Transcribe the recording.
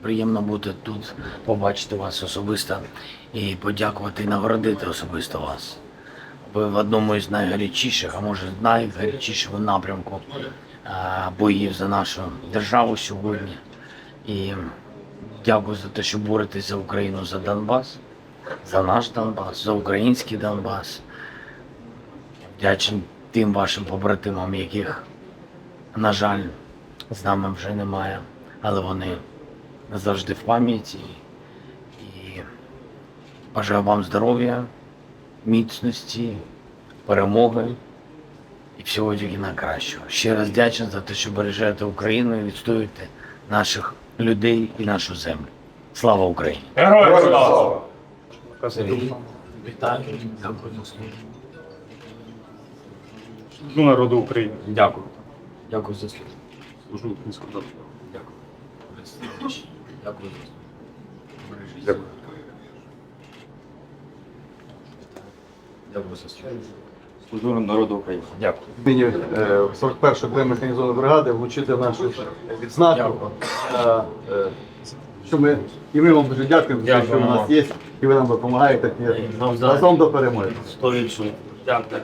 Приємно бути тут, побачити вас особисто і подякувати і нагородити особисто вас. Ви в одному із найгарячіших, а може найгарячішого напрямку боїв за нашу державу сьогодні. І дякую за те, що боретесь за Україну, за Донбас, за наш Донбас, за український Донбас. Вдячний тим вашим побратимам, яких, на жаль, з нами вже немає, але вони завжди в пам'яті. І бажаю вам здоров'я, міцності, перемоги і всього тільки найкращого. Ще раз вдячний за те, що бережете Україну і відстоюєте наших людей і нашу землю. Слава Україні! Героям слава! Вітаю, дякую за службу. Служу народу України. Дякую. Дякую за службу. Служу українському народу. Дякую. Дякую Дякую. Дякую. Служу народу України. Дякую. Е, 41-ї окремої механізованої бригади влучити нашу відзнаку. Е, е, Що ми, і ми вам дуже дякуємо, за те, що у нас є, і ви нам допомагаєте. Разом до перемоги. Сто відсотків. Дякую.